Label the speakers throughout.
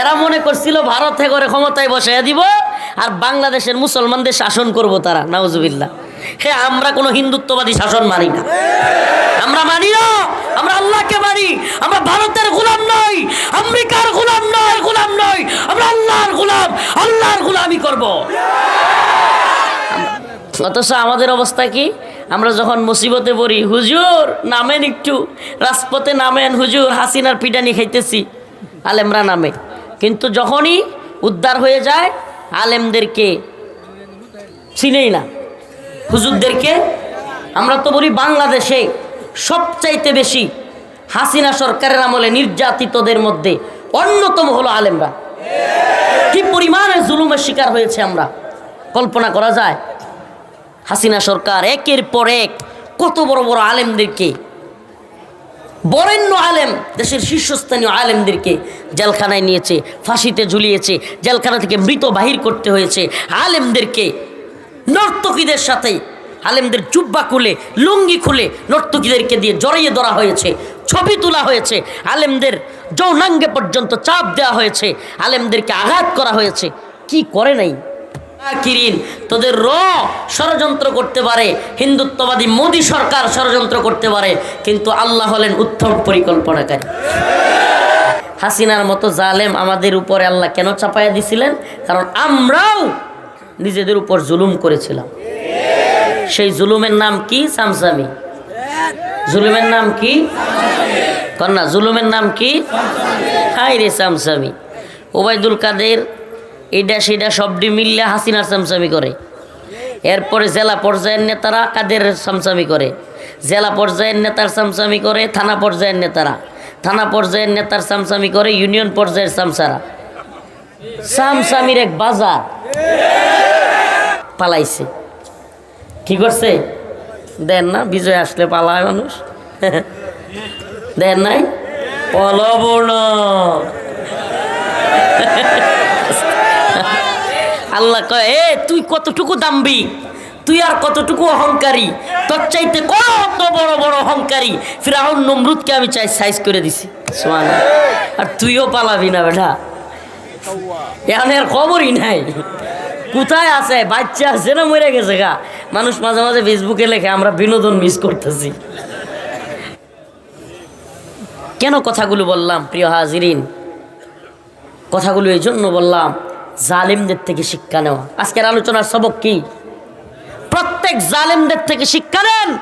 Speaker 1: এরা মনে করছিল ভারত করে ক্ষমতায় বসাইয়া দিব, আর বাংলাদেশের মুসলমানদের শাসন করব তারা, নাউজুবিল্লাহ। হে, আমরা কোনো হিন্দুত্ববাদী শাসন মানি না। আমরা মানি না, আমরা আল্লাহকে মানি, আমরা ভারতের গোলাম নই, আমেরিকার গোলাম নয়, গোলাম নই, আমরা আল্লাহর গোলাম, আল্লাহর গোলামি করব। অথচ আমাদের অবস্থা কি? আমরা যখন মুসিবতে পড়ি, হুজুর, নামেন একটু, রাজপথে নামেন, হুজুর, হাসিনার পিটানি খাইতেছি, আলেমরা নামে। কিন্তু যখনই উদ্ধার হয়ে যায়, আলেমদেরকে চিনেই না। হুজুরদেরকে আমরা তো বলি বাংলাদেশে সবচাইতে বেশি হাসিনা সরকারের আমলে নির্যাতিতদের মধ্যে অন্যতম হলো আলেমরা। কি পরিমাণের জুলুমের শিকার হয়েছে আমরা। কল্পনা করা যায়, হাসিনা সরকার একের পর এক কত বড় বড় আলেমদেরকে বরেণ্য আলেম, দেশের শীর্ষস্থানীয় আলেমদেরকে জেলখানায় নিয়েছে, ফাঁসিতে ঝুলিয়েছে, জেলখানা থেকে মৃত বাহির করতে হয়েছে। আলেমদেরকে নর্তকীদের সাথে, আলেমদের জুব্বা খুলে, লুঙ্গি খুলে নর্তকীদেরকে দিয়ে জড়িয়ে ধরা হয়েছে, ছবি তোলা হয়েছে, আলেমদের যৌনাঙ্গে পর্যন্ত চাপ দেওয়া হয়েছে, আলেমদেরকে আঘাত করা হয়েছে। কি করে নাই? কিরিন তোদের র ষড়যন্ত্র করতে পারে, হিন্দুত্ববাদী মোদী সরকার ষড়যন্ত্র করতে পারে, কিন্তু আল্লাহ হলেন উত্তম পরিকল্পনাকারী। হাসিনার মতো জালেম আমাদের উপরে আল্লাহ কেন চাপাইয়া দিছিলেন? কারণ আমরাও নিজেদের উপর জুলুম করেছিলাম। সেই জুলুমের নাম কি? সামসামি। জুলুমের নাম কি? কন্যা, জুলুমের নাম কি? হাই রে সামসামি। ওবায়দুল কাদের এইটা সেটা সবটি মিললে হাসিনার সামসামি করে। এরপরে জেলা পর্যায়ের নেতারা কাদের সামসামি করে? জেলা পর্যায়ের নেতার সামসামি করে থানা পর্যায়ের নেতারা। থানা পর্যায়ের নেতার সামসামি করে ইউনিয়ন পর্যায়ের সামসারা সামসামির এক বাজার পালাইছে। কি করছে? দেন না, বিজয় আসলে পালায় মানুষ। দেন নাই? পলব না। আল্লাহ কয়, এ, তুই কতটুকু দাম্বি? তুই আর কতটুকু অহংকারী? তোর চাইতে কত বড় বড় অহংকারী? ফিরাউন নমরুদকে আমি চাই সাইজ করে দিছি। সোমান আর তুইও পালাবি না বেটা। এখন এর খবরই নাই। কোথায় আছে? বাচ্চা আছে না মরে গেছে গা? মানুষ মাঝে মাঝে ফেসবুকে লেখে, আমরা বিনোদন মিস করতেছি। কেন কথাগুলো বললাম, প্রিয় হাজিরিন? কথাগুলো এই জন্য বললাম জালিমদের থেকে শিক্ষা নেওয়া আজকের আলোচনার সবক কি? প্রত্যেক জালিমদের থেকে শিক্ষা নেন।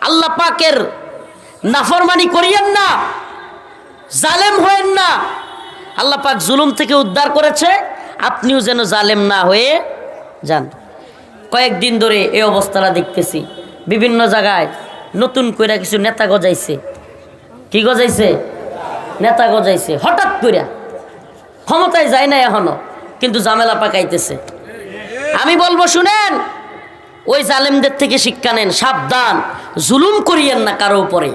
Speaker 1: আল্লাহ পাকের নাফরমানি করিয়েন না। জালেম হয়েন না। আল্লাহ পাক জুলুম থেকে উদ্ধার করেছে। আপনিও যেন জালেম না হয়ে যান। কয়েকদিন ধরে এই অবস্থাটা দেখতেছি। বিভিন্ন জায়গায় নতুন করে কিছু নেতা গজাইছে। কি গজাইছে? নেতা গজাইছে। হঠাৎ করে ক্ষমতায় যায় না এখনও, কিন্তু জামেলা পাকাইতেছে। আমি বলব, শুনেন, ওই জালেমদের থেকে শিক্ষা নেন, সাবধান, জুলুম করিয়েন না কারও উপরে।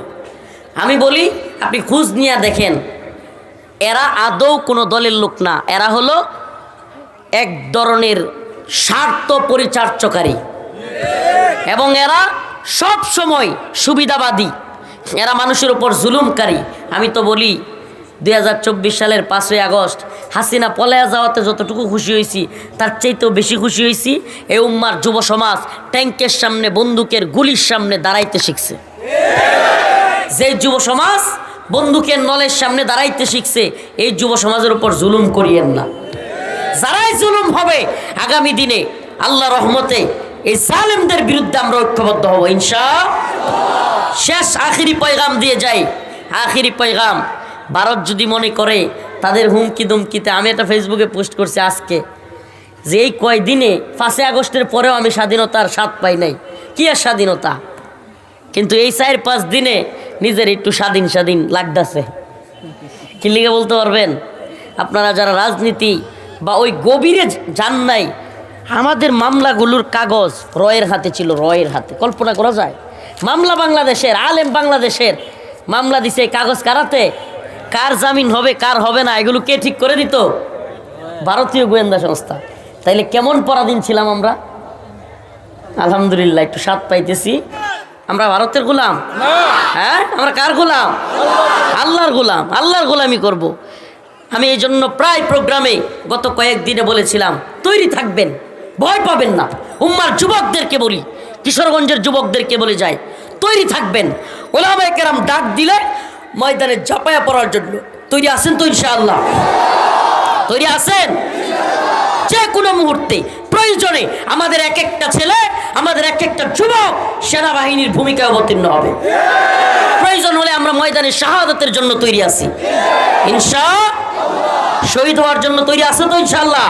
Speaker 1: আমি বলি, আপনি খোঁজ নিয়ে দেখেন, এরা আদৌ কোনো দলের লোক না, এরা হলো এক ধরনের স্বার্থ পরিচার্যকারী এবং এরা সব সময় সুবিধাবাদী, এরা মানুষের উপর জুলুমকারী। আমি তো বলি দুই হাজার চব্বিশ সালের পাঁচই আগস্ট হাসিনা পলায়া যাওয়াতে যতটুকু খুশি হয়েছি, তার চাইতেও বেশি খুশি হয়েছি, এ উম্মার যুব সমাজ ট্যাঙ্কের সামনে, বন্দুকের গুলির সামনে দাঁড়াইতে শিখছে। যে যুব সমাজ বন্দুকের নলের সামনে দাঁড়াইতে শিখছে, এই যুব সমাজের উপর জুলুম করিয়েন না। যারাই জুলুম হবে, আগামী দিনে আল্লাহ রহমতে এই সালেমদের বিরুদ্ধে আমরা ঐক্যবদ্ধ হব ইনশা শেষ আখিরি পয়গাম দিয়ে যাই, আখিরি পয়গাম ভারত যদি মনে করে তাদের হুমকি দুমকিতে আমি একটা ফেসবুকে পোস্ট করছি আজকে, যে এই কয়দিনে পাঁচই আগস্টের পরেও আমি স্বাধীনতার স্বাদ পাই নাই। কি আর স্বাধীনতা? কিন্তু এই চার পাঁচ দিনে নিজের একটু স্বাধীন স্বাধীন লাগতেছে। কি লিখে বলতে পারবেন? আপনারা যারা রাজনীতি বা ওই গভীরে যান নাই, আমাদের মামলাগুলোর কাগজ রয়ের হাতে ছিল, রয়ের হাতে। কল্পনা করা যায়? মামলা বাংলাদেশের, আলেম বাংলাদেশের মামলা দিছে কাগজ কারাতে কার জামিন হবে কার হবে না এগুলো কে ঠিক করে দিত? ভারতীয় গোয়েন্দা সংস্থা। তাইলে কেমন পরাধীন ছিলাম আমরা? আলহামদুলিল্লাহ একটু স্বাদ পাইতেছি। আমরা ভারতের গোলাম? হ্যাঁ আমরা কার গোলাম? আল্লাহর গোলাম আল্লাহর গোলামি করব। আমি এই জন্য প্রায় প্রোগ্রামে গত কয়েকদিনে বলেছিলাম তৈরি থাকবেন ভয় পাবেন না। উম্মার যুবকদেরকে বলি কিশোরগঞ্জের যুবকদেরকে বলে যায় তৈরি থাকবেন। ওলামায় কেরাম ডাক দিলে ময়দানে ঝাঁপায়া পড়ার জন্য। তৈরি আছেন তো ইনশাআল্লাহ? তৈরি আছেন? যে কোনো মুহূর্তে। প্রয়োজনে আমাদের এক একটা ছেলে, আমাদের এক একটা যুবক সেনাবাহিনীর ভূমিকায় অবতীর্ণ হবে। প্রয়োজন হলে আমরা ময়দানে শাহাদতের জন্য তৈরি আছি। ইনশা শহীদ হওয়ার জন্য তৈরি আছে তো ইনশাল্লাহ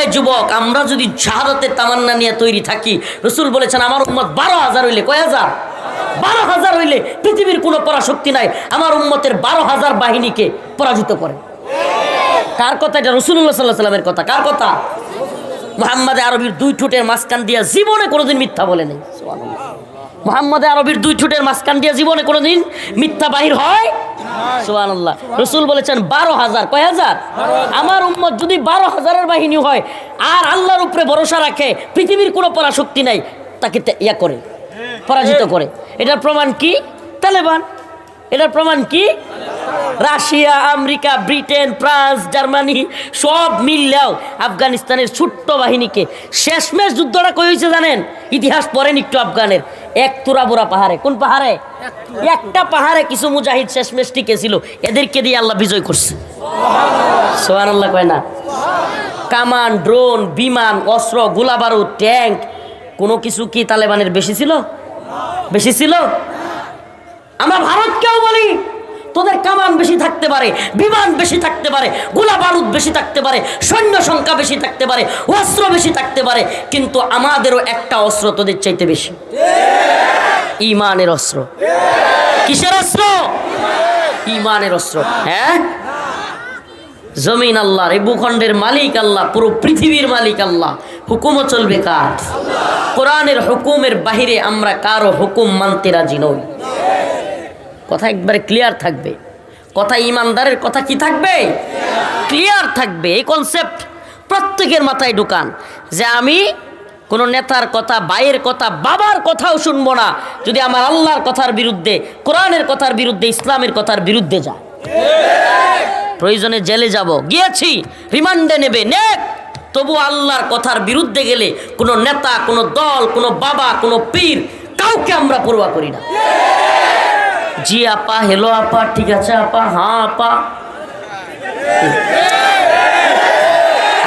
Speaker 1: এই যুবক, আমরা যদি শাহাদতের তামান্না নিয়ে তৈরি থাকি, রসুল বলেছেন, আমার উম্মত বারো হাজার হইলে কয় হাজার? বারো হাজার হইলে পৃথিবীর কোনো পরাশক্তি নাই। আমার উম্মতের বারো হাজার বাহিনীকে পরাজিত করে। কার কথা? এটা রসুল্লাহ সাল্লাহ সাল্লামের কথা। কার কথা? মোহাম্মদ আরবির দুই ঠোঁটের মাঝখান দিয়া জীবনে কোনোদিন মিথ্যা বলে নেই। মোহাম্মদ আরবির দুই ঠোঁটের মাঝখান দিয়া জীবনে কোনোদিন মিথ্যা বাহির হয়? সোহান আল্লাহ রসুল বলেছেন, বারো হাজার। কয় হাজার আমার উম্মত যদি বারো হাজারের বাহিনী হয়, আর আল্লাহর উপরে ভরসা রাখে, পৃথিবীর কোনো পরাশক্তি নাই, তাকে ইয়া করে। পরাজিত করে। এটার প্রমাণ কি? তালেবান। এটার প্রমাণ কি? Russia America Britain France Germany সব মিললেও আফগানিস্তানের ছোট্ট বাহিনীকে শেষমেশ যুদ্ধটা কই হয়েছে জানেন? ইতিহাস পড়েন একটু আফগানের। এক তুরাবুরা পাহাড়ে। কোন পাহাড়ে? একটা পাহাড়ে কিছু মুজাহিদ শেষমেশ টিকেছিল। এদেরকে দিয়ে আল্লাহ বিজয় করছে। সোহান আল্লাহ কয় না। কামান ড্রোন বিমান অস্ত্র গোলা বারুদ ট্যাঙ্ক কোনো কিছু কি তালেবানের বেশি ছিল? বেশি ছিল? আমরা ভারতকেও বলি, তোদের কামান বেশি থাকতে পারে, বিমান বেশি থাকতে পারে, গোলা বারুদ বেশি থাকতে পারে, সৈন্য সংখ্যা বেশি থাকতে পারে, অস্ত্র বেশি থাকতে পারে, কিন্তু আমাদেরও একটা অস্ত্র তোদের চাইতে বেশি। ইমানের অস্ত্র। কিসের অস্ত্র? ইমানের অস্ত্র। হ্যাঁ? জমিন আল্লাহর এই ভূখণ্ডের মালিক আল্লাহ, পুরো পৃথিবীর মালিক আল্লাহ। হুকুমও চলবে কার? কোরআনের হুকুমের বাহিরে আমরা কারও হুকুম মানতে রাজি নই। কথা একবারে ক্লিয়ার থাকবে। কথা ইমানদারের কথা কি থাকবে? ক্লিয়ার থাকবে। এই কনসেপ্ট প্রত্যেকের মাথায় ঢুকান। যে আমি কোনো নেতার কথা বাইয়ের কথা, বাবার কথাও শুনব না, যদি আমার আল্লাহর কথার বিরুদ্ধে, কোরআনের কথার বিরুদ্ধে, ইসলামের কথার বিরুদ্ধে যায়। প্রয়োজনে জেলে যাব। গিয়েছি, রিমান্ডে নেবে, নেক। তবু আল্লাহর কথার বিরুদ্ধে গেলে কোনো নেতা, কোনো দল, কোনো বাবা, কোনো পীর কাউকে আমরা পড়ুয়া করি না। জি আপা হেলো আপা, ঠিক আছে আপা? হ্যাঁ আপা।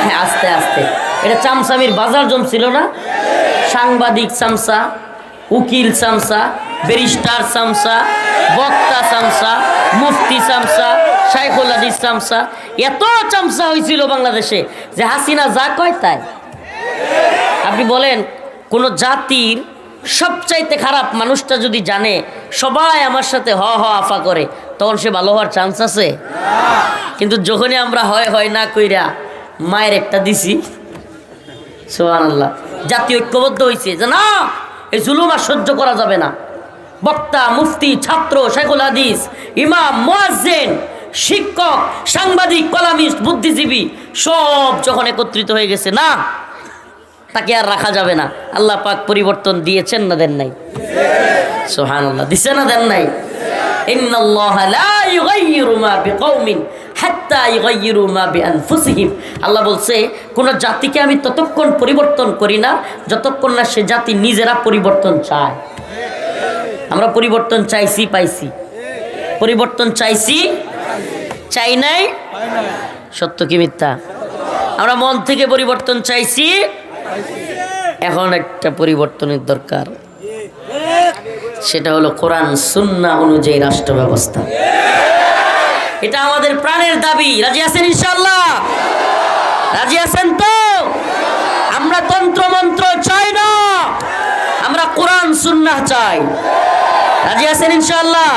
Speaker 1: হ্যাঁ আস্তে আস্তে। এটা চামচামির বাজার জমছিল না? সাংবাদিক চামচা। উকিল চামচা ব্যারিস্টার চামচা বক্তা চামচা মুফতি চামচা শাইখুল হাদিস চামচা এত চামচা হয়েছিল বাংলাদেশে যে হাসিনা যা কয় তাই। আপনি বলেন, কোনো জাতির সবচাইতে খারাপ মানুষটা যদি জানে, সবাই আমার সাথে হ হ আফা করে, তখন সে ভালো হওয়ার চান্স আছে? কিন্তু যখনই আমরা হয় হয় না কইরা মায়ের একটা দিছি সোহান আল্লাহ জাতীয় ঐক্যবদ্ধ হয়েছে যে না এই জুলুম আর সহ্য করা যাবে না। বক্তা, মুফতি, ছাত্র, শেখুল হাদিস, ইমাম মোয়াজেন শিক্ষক, সাংবাদিক, কলামিস্ট, বুদ্ধিজীবী, সব যখন একত্রিত হয়ে গেছে, না, তাকে আর রাখা যাবে না। আল্লাহ পাক পরিবর্তন দিয়েছেন না দেন নাই? সোহান আল্লাহ দিছে না দেন নাই? লা আল্লাহ বলছে, কোনো জাতিকে আমি ততক্ষণ পরিবর্তন করি না, যতক্ষণ না সে জাতি নিজেরা পরিবর্তন চায়। আমরা পরিবর্তন চাইছি, পাইছি। পরিবর্তন চাইছি, চাই নাই? সত্য কি মিথ্যা? আমরা মন থেকে পরিবর্তন চাইছি, এখন একটা পরিবর্তনের দরকার। সেটা হলো কোরআন, সুন্না অনুযায়ী রাষ্ট্র ব্যবস্থা এটা আমাদের প্রাণের দাবি। রাজি আছেন ইনশাল্লাহ রাজি আছেন তো? আমরা তন্ত্র মন্ত্র চাই না। আমরা কোরআন সুন্না চাই। রাজি আছেন ইনশাল্লাহ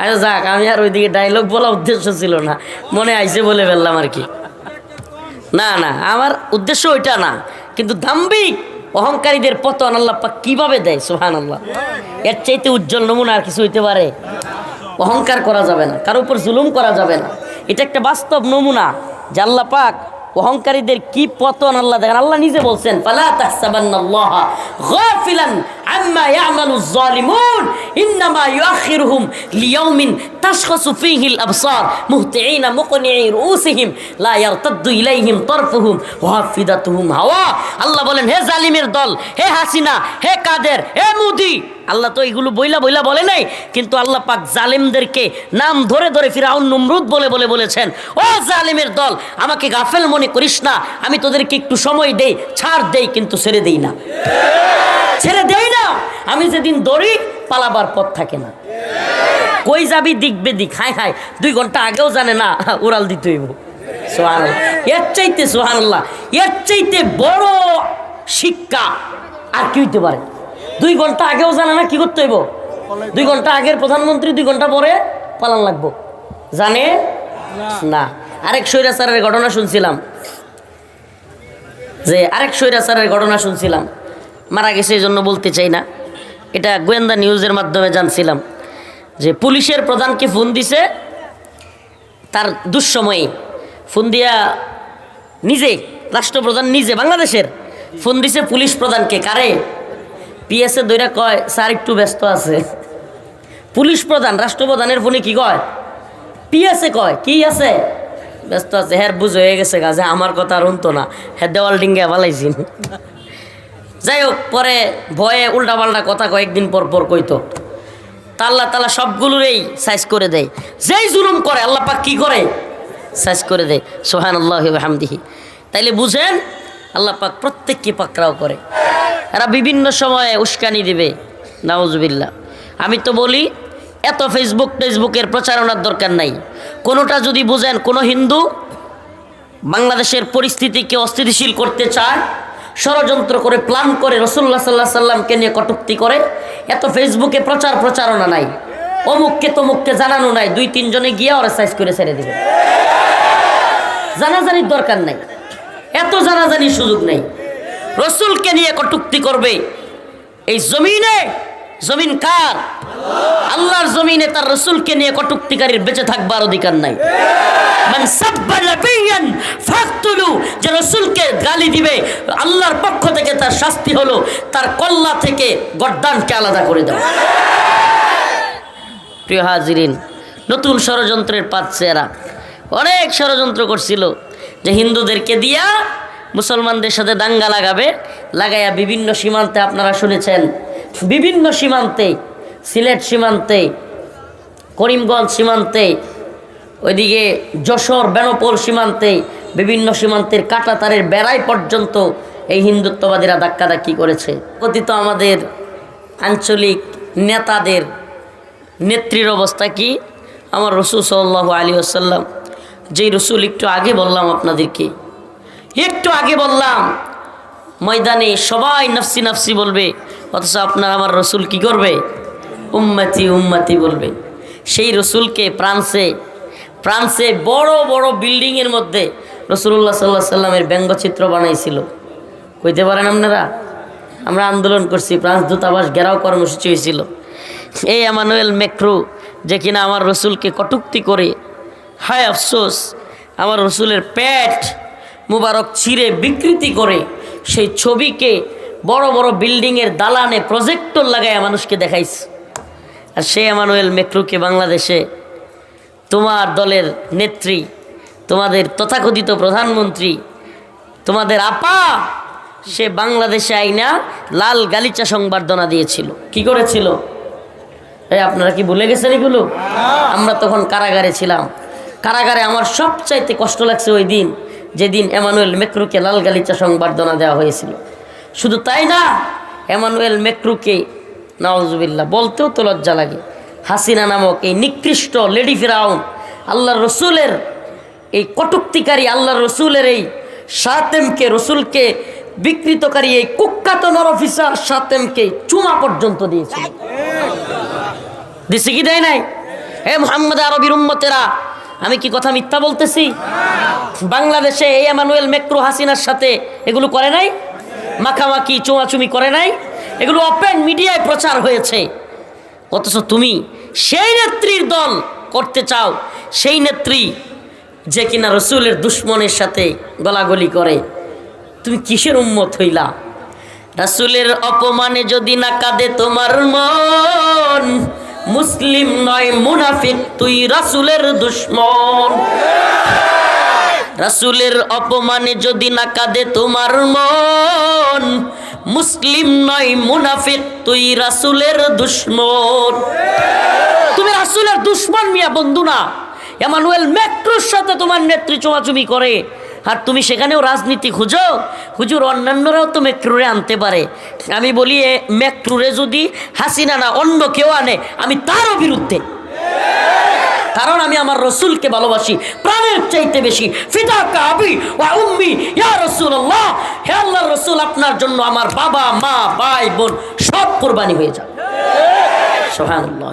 Speaker 1: আচ্ছা যাক, আমি আর ওইদিকে ডায়লগ বলা উদ্দেশ্য ছিল না। মনে আইসে বলে ফেললাম আর কি। না না, আমার উদ্দেশ্য ওইটা না। কিন্তু দাম্বিক অহংকারীদের পতন আল্লাহ পাক কীভাবে দেয়? সোহান আল্লাহ এর চাইতে উজ্জ্বল নমুনা আর কিছু হইতে পারে। অহংকার করা যাবে না, কারও উপর জুলুম করা যাবে না। এটা একটা বাস্তব নমুনা যে আল্লাহ পাক অহংকারীদের কি পতন আল্লাহ দেখেন। আল্লাহ নিজে বলছেন, ফালা তাহসাবান্নাল্লাহা আম্মা ইয়ামালুজ জালিমুন ইন্নামা ইউআখিরুহুম লিয়াউমিন তাশখাসু ফীহিল আবসার, মুহতিঈনা মুকনিঈ রুউসিহিম লা ইয়ারতাদ্দু ইলাইহিম তারফুহুম ওয়া আফিদাতুহুম হাওয়া। আল্লাহ বলেন, হে জালিমের দল, হে হাসিনা, হে কাদের, হে মুদি। আল্লাহ তো এগুলো বইলা বইলা বলে নাই, কিন্তু আল্লাহ পাক জালিমদেরকে নাম ধরে ধরে ফিরাউন নমরুদ বলে বলে বলেছেন, ও জালিমের দল, আমাকে গাফেল মনে করিস না, আমি তোদেরকে একটু সময় দেই, ছাড় দেই, কিন্তু ছেড়ে দেই না। ছেড়ে দেই আমি যেদিন দৌড়ি, পালাবার পথ থাকে না। কই যাবি দিক বেদিক? হায় হায় দুই ঘণ্টা আগেও জানে না, উড়াল দিতে হইব। সোহান এর চাইতে সোহান এর চাইতে বড় শিক্ষা আর কি হইতে পারে? দুই ঘণ্টা আগেও জানে না, কি করতে হইব? দুই ঘণ্টা আগের প্রধানমন্ত্রী দুই ঘণ্টা পরে পালান লাগবো। জানে? না। আরেক স্বৈরাচারের ঘটনা শুনছিলাম। যে আরেক স্বৈরাচারের ঘটনা শুনছিলাম। মারা গেছে এই জন্য বলতে চাই না। এটা গোয়েন্দা নিউজের মাধ্যমে জানছিলাম যে পুলিশের প্রধানকে ফোন দিছে? তার দুঃসময়ে ফোন দিয়া নিজে, রাষ্ট্রপ্রধান নিজে, বাংলাদেশের, ফোন দিছে পুলিশ প্রধানকে। কারে? পিএসএ দইরা কয়, স্যার, একটু ব্যস্ত আছে। পুলিশ প্রধান, রাষ্ট্রপ্রধানের ফোনে কি কয়? পিএসএ কয়, কি আছে? ব্যস্ত আছে হ্যাঁ বুঝ হয়ে গেছে গাছে আমার কথা আর শুনতো না। হ্যাঁ দেওয়াল ডিঙ্গে ভালাইছি যাই হোক পরে ভয়ে উল্টাপাল্টা কথা কয়েকদিন পর পর কইতো। তা আল্লাহ তালা সবগুলোরই সাইজ করে দেয়। যেই জুলুম করে, আল্লাহ পাক কি করে? সাইজ করে দেয়। সোহান আল্লাহ হামদিহি তাইলে বুঝেন, আল্লাহ পাক প্রত্যেককে পাকড়াও করে। এরা বিভিন্ন সময়ে উস্কানি দিবে। নাউজবিল্লা আমি তো বলি, এত ফেসবুক টেসবুকের প্রচারণার দরকার নাই। কোনোটা যদি বুঝেন, কোনো হিন্দু বাংলাদেশের পরিস্থিতিকে অস্থিতিশীল করতে চায় ষড়যন্ত্র করে প্ল্যান করে রসুল্লাহ সাল্লাহ সাল্লামকে নিয়ে কটুক্তি করে। এত ফেসবুকে প্রচার প্রচারণা নাই। অমুককে তমুককে জানানো নাই। দুই তিনজনে গিয়ে ওরা সাইজ করে ছেড়ে দিবে। জানাজানির দরকার নাই। এত জানাজানির সুযোগ নেই। রসুলকে নিয়ে কটুক্তি করবে এই জমিনে। জমিন কার? আল্লাহর জমিনে তার রসুলকে নিয়ে কটুক্তিকারীর বেঁচে থাকবার অধিকার নাই। মান সাব্বা নাবিয়ান ফাকতুলু, যে রসুলকে গালি দিবে, আল্লাহর পক্ষ থেকে তার শাস্তি হলো, তার কল্লা থেকে গর্দানকে আলাদা করে দেওয়া প্রিয় হাজিরিন, নতুন ষড়যন্ত্রের পাচ্ছে এরা অনেক ষড়যন্ত্র করছিল, যে হিন্দুদেরকে দিয়া মুসলমানদের সাথে দাঙ্গা লাগাবে, লাগাইয়া বিভিন্ন সীমান্তে আপনারা শুনেছেন, বিভিন্ন সীমান্তে, সিলেট সীমান্তে, করিমগঞ্জ সীমান্তে ওইদিকে যশোর, বেনপোল সীমান্তে, বিভিন্ন সীমান্তের কাটাতারের বেড়াই পর্যন্ত এই হিন্দুত্ববাদীরা ধাক্কাধাক্কি করেছে। কথিত আমাদের আঞ্চলিক নেতাদের নেত্রীর অবস্থা কি? আমার রসুল সাল্লাহ আলী আসাল্লাম যেই রসুল একটু আগে বললাম আপনাদেরকে, একটু আগে বললাম, ময়দানে সবাই নফসি নফসি বলবে, অথচ আপনার আমার রসুল কি করবে? উম্মাতি উম্মাতি বলবে। সেই রসুলকে ফ্রান্সে ফ্রান্সে বড় বড় বিল্ডিংয়ের মধ্যে রসুল্লাহ সাল্লাহ সাল্লামের ব্যঙ্গচিত্র বানাইছিল। কইতে পারেন আপনারা? আমরা আন্দোলন করছি, ফ্রান্স দূতাবাস ঘেরাও কর্মসূচি হয়েছিল এই আমানুয়েল মেক্রু, যে কিনা আমার রসুলকে কটুক্তি করে, হায় আফসোস, আমার রসুলের প্যাট মুবারক ছিঁড়ে বিকৃতি করে, সেই ছবিকে বড় বড় বিল্ডিংয়ের দালানে প্রজেক্টর লাগায় মানুষকে দেখাইছে। আর সেই আমানুয়েল মেক্রুকে বাংলাদেশে তোমার দলের নেত্রী, তোমাদের তথাকথিত প্রধানমন্ত্রী, তোমাদের আপা, সে বাংলাদেশে আইনা লাল গালিচা সংবর্ধনা দিয়েছিল। কি করেছিল? এই আপনারা কি ভুলে গেছেন এগুলো? আমরা তখন কারাগারে ছিলাম। কারাগারে আমার সবচাইতে কষ্ট লাগছে ওই দিন, যেদিন এমানুয়েল মেক্রুকে লাল গালিচা সংবর্ধনা দেওয়া হয়েছিল। শুধু তাই না, এমানুয়েল মেক্রুকে নওয়াজবিল্লা বলতেও তো লজ্জা লাগে। হাসিনা নামক এই নিকৃষ্ট লেডি ফিরাউন আল্লাহ রসুলের এই কটুক্তিকারী আল্লাহ রসুলের এই সাতেমকে রসুলকে বিকৃতকারী এই কুখ্যাত নর অফিসার সাতেমকে চুমা পর্যন্ত দিয়েছিল। দিছে কি দেয় নাই? হে মোহাম্মদ আরবির উম্মতেরা, আমি কি কথা মিথ্যা বলতেছি? বাংলাদেশে এই এমানুয়েল মেক্রো হাসিনার সাথে এগুলো করে নাই? মাখামাখি, চুমাচুমি করে নাই? এগুলো ওপেন মিডিয়ায় প্রচার হয়েছে। অথচ তুমি সেই নেত্রীর দল করতে চাও, সেই নেত্রী যে কিনা রসুলের দুশ্মনের সাথে গলাগলি করে। তুমি কিসের উম্মত হইলা? রাসুলের অপমানে যদি না কাঁদে তোমার মন, মুসলিম নয়, মুনাফিক, তুই রাসুলের দুশ্মন। রাসুলের অপমানে যদি না কাঁদে তোমার মন মুসলিম নয়, মুনাফিক, তুই রাসুলের দুশ্মন। তুমি রাসুলের দুশ্মন মিয়া, বন্ধু না। এমানুয়েল ম্যাক্রোর সাথে তোমার নেত্রী চোমাচুমি করে। আর তুমি সেখানেও রাজনীতি খুঁজো। হুজুর, অন্যান্যরাও তো মেক্রুরে আনতে পারে। আমি বলি, এ মেক্রুরে যদি হাসিনা না অন্য কেউ আনে, আমি তারও বিরুদ্ধে। কারণ আমি আমার রসুলকে ভালোবাসি, প্রাণের চাইতে বেশি। ফিদা কাবি ওয়া উম্মি, ইয়া রাসূলুল্লাহ, হে আল্লাহর রসুল, আপনার জন্য আমার বাবা, মা, ভাই, বোন সব কোরবানি হয়ে যাবে। সুবহানাল্লাহ